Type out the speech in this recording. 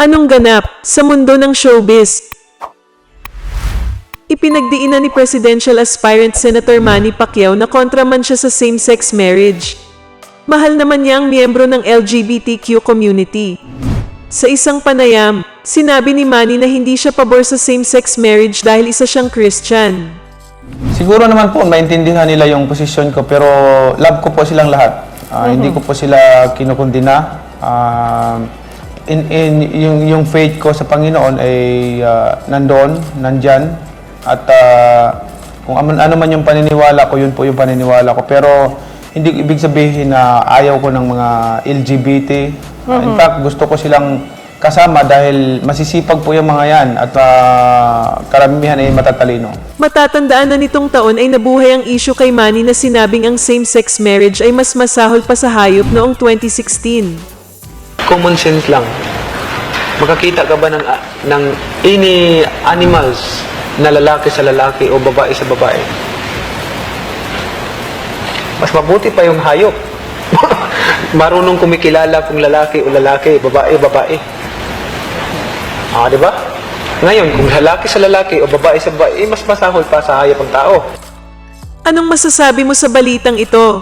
Anong ganap sa mundo ng showbiz? Ipinagdiinan ni presidential aspirant Senator Manny Pacquiao na kontra man siya sa same-sex marriage. Mahal naman niya ang miyembro ng LGBTQ community. Sa isang panayam, sinabi ni Manny na hindi siya pabor sa same-sex marriage dahil isa siyang Christian. Siguro naman po, maintindihan nila yung posisyon ko, pero love ko po silang lahat. Ah, Hindi ko po sila kinukundina. Ah, in, in, yung, yung faith ko sa Panginoon ay ah, nandoon, nandyan. At ah, kung ano, ano man yung paniniwala ko, yun po yung paniniwala ko. Pero hindi ibig sabihin na ayaw ko ng mga LGBT. Ah, in fact, gusto ko silang kasama dahil masisipag po yung mga yan at ah, karamihan ay matatalino. Matatandaan na nitong taon ay nabuhay ang issue kay Manny na sinabing ang same-sex marriage ay mas masahol pa sa hayop noong 2016. Common sense lang. Makakita ka ba ng, ng any animals na lalaki sa lalaki o babae sa babae? Mas mabuti pa yung hayop. Marunong kumikilala kung lalaki o lalaki, babae, babae. Ah, di ba? Ngayon, kung lalaki sa lalaki o babae sa babae, mas masahol pa sa hayop ang tao. Anong masasabi mo sa balitang ito?